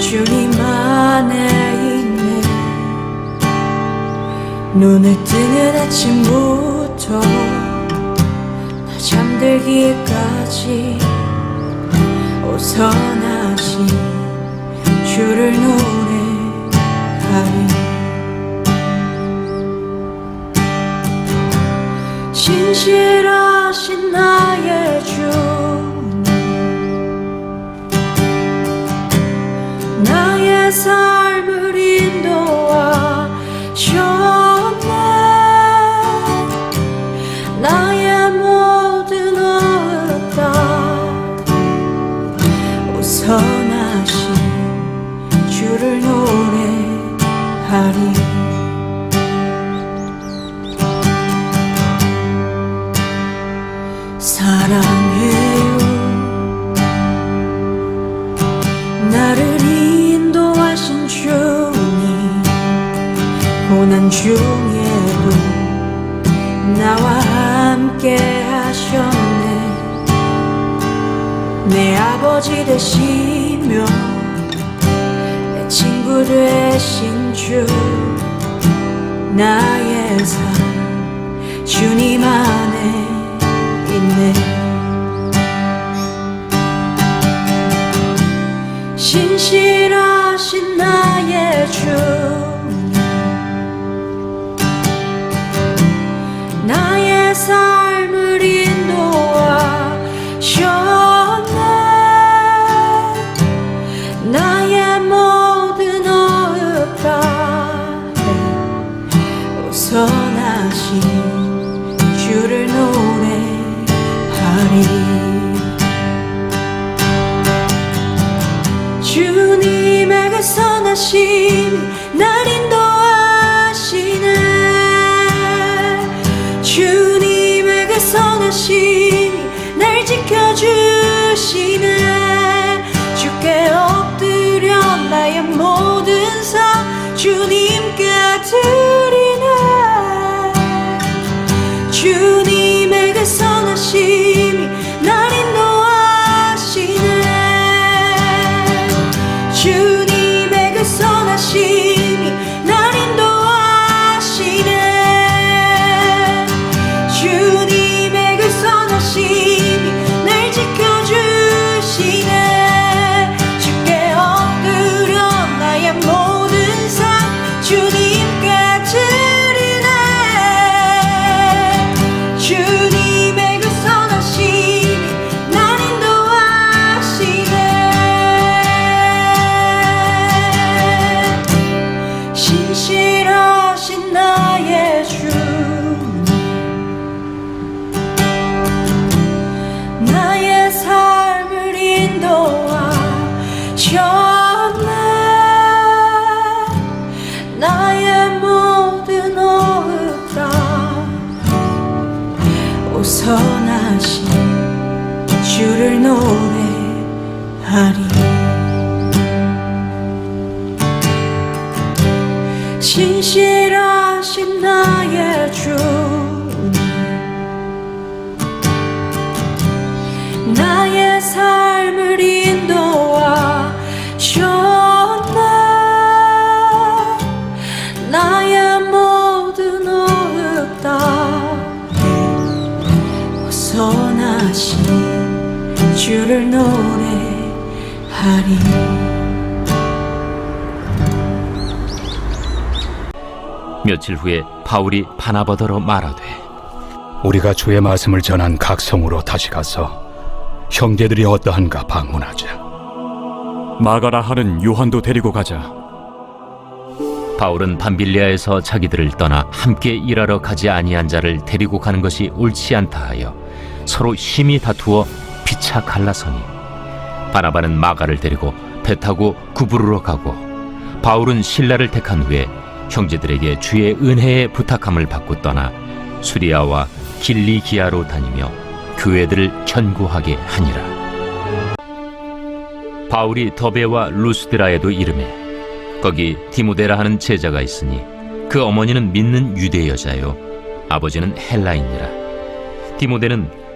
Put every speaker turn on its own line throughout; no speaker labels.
주님 안에 있네. 눈을 뜨는 아침부터 나 잠들기까지 오선하신 주를 노래하리. 신실하신 나의 삶을 인도하셨네. 나의 모든 어다. 오선하신 주를 노래하리. 사랑해요. 나를 중에도 나와 함께 하셨네. 내 아버지 되시며 내 친구 되신 주 나의 삶 주님 안에 있네. 신실하신 나의 주 선하심 날 인도하시네. 주님의 그 선하심 날 지켜주시네. 주께 엎드려 나의 모든 삶 주님께 드리네. 주님의 그 선하심이 날 인도하시네. 주 기도하리
며칠 후에 바울이 바나바더로 말하되
우리가 주의 말씀을 전한 각 성으로 다시 가서 형제들이 어떠한가 방문하자.
마가라 하는 요한도 데리고 가자.
바울은 밤빌리아에서 자기들을 떠나 함께 일하러 가지 아니한 자를 데리고 가는 것이 옳지 않다 하여 서로 심히 다투어 피차 갈라서니 바나바는 마가를 데리고 배 타고 구부르러 가고 바울은 신라를 택한 후에 형제들에게 주의 은혜에 부탁함을 받고 떠나 수리아와 길리기아로 다니며 교회들을 견고하게 하니라. 바울이 더베와 루스드라에도 이름해 거기 디모데라 하는 제자가 있으니 그 어머니는 믿는 유대 여자요 아버지는 헬라인이라. 디모데는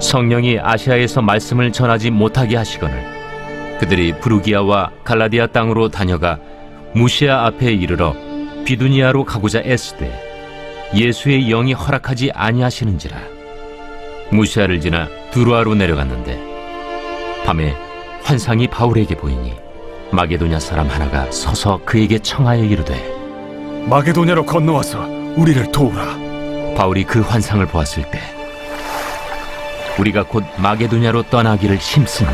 성령이 아시아에서 말씀을 전하지 못하게 하시거늘 그들이 부르기아와 갈라디아 땅으로 다녀가 무시아 앞에 이르러 비두니아로 가고자 애쓰되 예수의 영이 허락하지 아니하시는지라 무시아를 지나 두루아로 내려갔는데 밤에 환상이 바울에게 보이니 마게도냐 사람 하나가 서서 그에게 청하여 이르되
마게도냐로 건너와서 우리를 도우라.
바울이 그 환상을 보았을 때 우리가 곧 마게도냐로 떠나기를 힘쓰니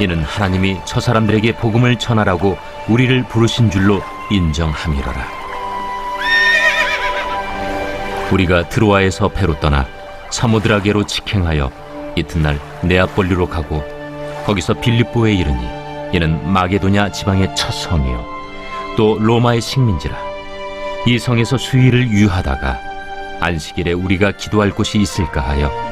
이는 하나님이 저 사람들에게 복음을 전하라고 우리를 부르신 줄로 인정함이로라. 우리가 드로아에서 배로 떠나 사모드라게로 직행하여 이튿날 네아폴리로 가고 거기서 빌립보에 이르니 이는 마게도냐 지방의 첫 성이요 또 로마의 식민지라. 이 성에서 수일을 유하다가 안식일에 우리가 기도할 곳이 있을까 하여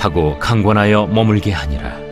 하고 강권하여 머물게 하니라.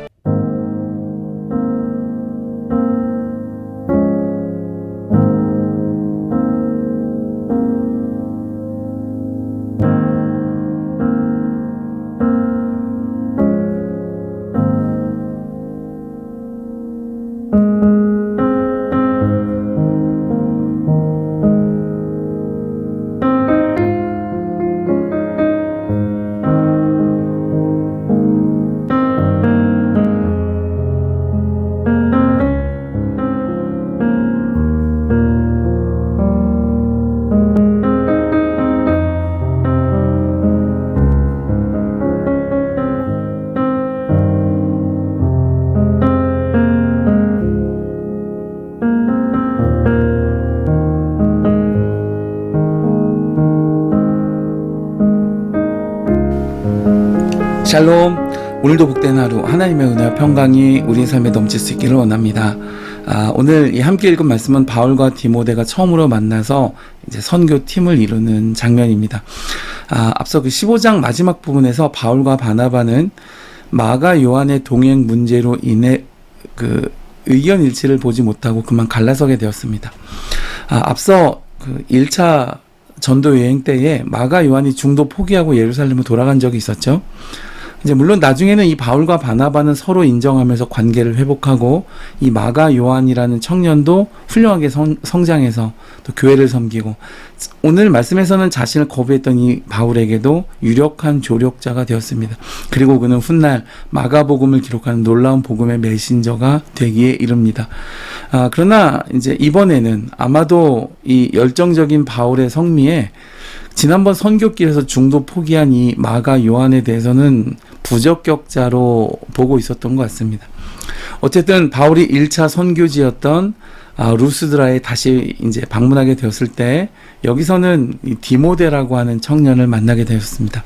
샬롬. 오늘도 복된 하루 하나님의 은혜와 평강이 우리의 삶에 넘칠 수 있기를 원합니다. 아, 오늘 이 함께 읽은 말씀은 바울과 디모데가 처음으로 만나서 이제 선교 팀을 이루는 장면입니다. 아, 앞서 그 15장 마지막 부분에서 바울과 바나바는 마가 요한의 동행 문제로 인해 그 의견 일치를 보지 못하고 그만 갈라서게 되었습니다. 아, 앞서 그 1차 전도 여행 때에 마가 요한이 중도 포기하고 예루살렘으로 돌아간 적이 있었죠. 이제 물론 나중에는 이 바울과 바나바는 서로 인정하면서 관계를 회복하고 이 마가 요한이라는 청년도 훌륭하게 성, 성장해서 또 교회를 섬기고 오늘 말씀에서는 자신을 거부했던 이 바울에게도 유력한 조력자가 되었습니다. 그리고 그는 훗날 마가 복음을 기록하는 놀라운 복음의 메신저가 되기에 이릅니다. 아, 그러나 이제 이번에는 아마도 이 열정적인 바울의 성미에 지난번 선교길에서 중도 포기한 이 마가 요한에 대해서는 부적격자로 보고 있었던 것 같습니다. 어쨌든 바울이 1차 선교지였던 아, 루스드라에 다시 이제 방문하게 되었을 때 여기서는 이 디모데라고 하는 청년을 만나게 되었습니다.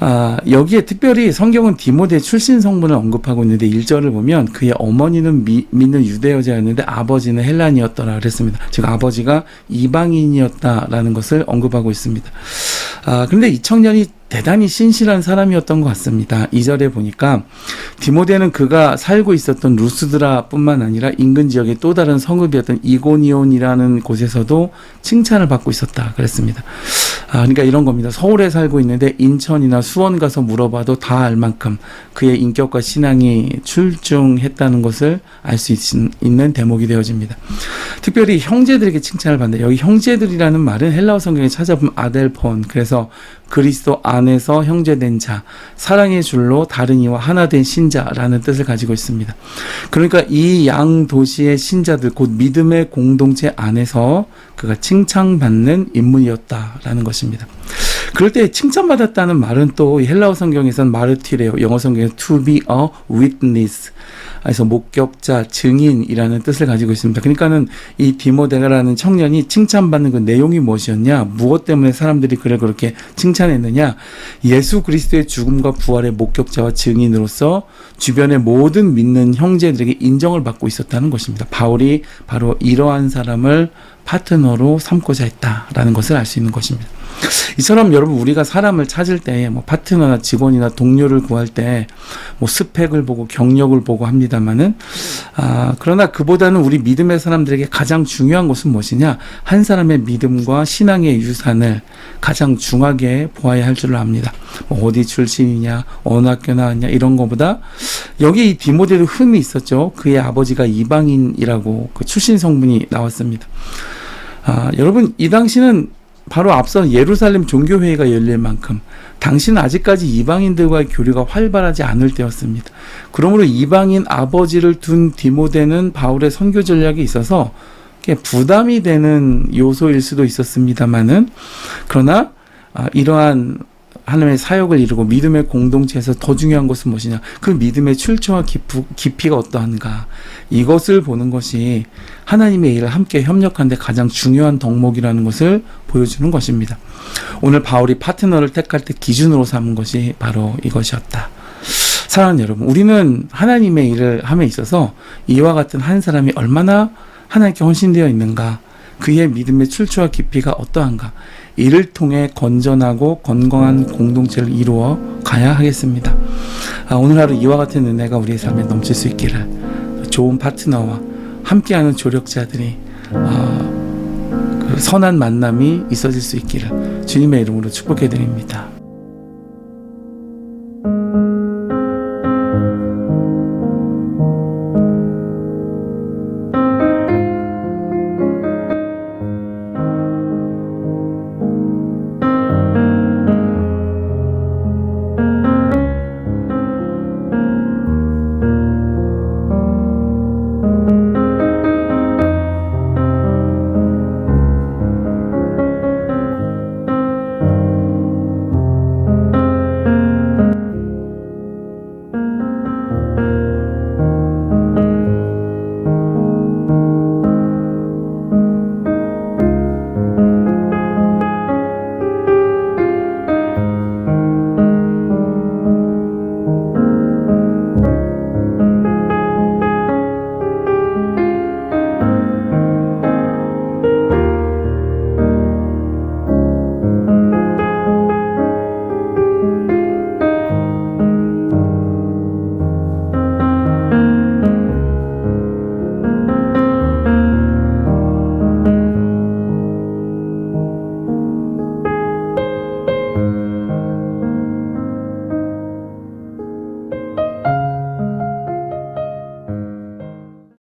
아, 여기에 특별히 성경은 디모데 출신 성분을 언급하고 있는데 1절을 보면 그의 어머니는 미- 믿는 유대 여자였는데 아버지는 헬란이었더라 그랬습니다. 즉 아버지가 이방인이었다라는 것을 언급하고 있습니다. 아, 그런데 이 청년이 대단히 신실한 사람이었던 것 같습니다. 2절에 보니까 디모데는 그가 살고 있었던 루스드라뿐만 아니라 인근 지역의 또 다른 성읍이었던 이고니온이라는 곳에서도 칭찬을 받고 있었다 그랬습니다. 아, 그러니까 이런 겁니다. 서울에 살고 있는데 인천이나 수원 가서 물어봐도 다 알 만큼 그의 인격과 신앙이 출중했다는 것을 알 수 있는 대목이 되어집니다. 특별히 형제들에게 칭찬을 받는다. 여기 형제들이라는 말은 헬라어 성경에 찾아보면 아델폰 그래서 그리스도 안에서 형제된 자, 사랑의 줄로 다른 이와 하나 된 신자라는 뜻을 가지고 있습니다. 그러니까 이 양 도시의 신자들 곧 믿음의 공동체 안에서 그가 칭찬받는 인물이었다라는 것입니다. 그럴 때 칭찬받았다는 말은 또이 헬라어 성경에서는 마르티레오, 영어 성경에서 to be a witness, 그래서 목격자, 증인이라는 뜻을 가지고 있습니다. 그러니까는 이 디모데가라는 청년이 칭찬받는 그 내용이 무엇이었냐, 무엇 때문에 사람들이 그를 그렇게 칭찬했느냐, 예수 그리스도의 죽음과 부활의 목격자와 증인으로서 주변의 모든 믿는 형제들에게 인정을 받고 있었다는 것입니다. 바울이 바로 이러한 사람을 파트너로 삼고자 했다라는 것을 알 수 있는 것입니다. 이처럼 여러분 우리가 사람을 찾을 때 뭐 파트너나 직원이나 동료를 구할 때 뭐 스펙을 보고 경력을 보고 합니다만은 아 그러나 그보다는 우리 믿음의 사람들에게 가장 중요한 것은 무엇이냐 한 사람의 믿음과 신앙의 유산을 가장 중하게 보아야 할 줄로 압니다. 뭐 어디 출신이냐 어느 학교 나왔냐 이런 거보다 여기 이 디모데도 흠이 있었죠. 그의 아버지가 이방인이라고 그 출신 성분이 나왔습니다. 아, 여러분 이 당시는 바로 앞서 예루살렘 종교회의가 열릴 만큼 당시는 아직까지 이방인들과의 교류가 활발하지 않을 때였습니다. 그러므로 이방인 아버지를 둔 디모데는 바울의 선교 전략에 있어서 부담이 되는 요소일 수도 있었습니다만은 그러나 아, 이러한 하나님의 사역을 이루고 믿음의 공동체에서 더 중요한 것은 무엇이냐? 그 믿음의 출처와 깊이, 깊이가 어떠한가? 이것을 보는 것이 하나님의 일을 함께 협력하는데 가장 중요한 덕목이라는 것을 보여주는 것입니다. 오늘 바울이 파트너를 택할 때 기준으로 삼은 것이 바로 이것이었다. 사랑하는 여러분, 우리는 하나님의 일을 함에 있어서 이와 같은 한 사람이 얼마나 하나님께 헌신되어 있는가, 그의 믿음의 출처와 깊이가 어떠한가, 이를 통해 건전하고 건강한 공동체를 이루어 가야 하겠습니다. 아, 오늘 하루 이와 같은 은혜가 우리의 삶에 넘칠 수 있기를 좋은 파트너와 함께하는 조력자들이 아, 그 선한 만남이 있어질 수 있기를 주님의 이름으로 축복해 드립니다.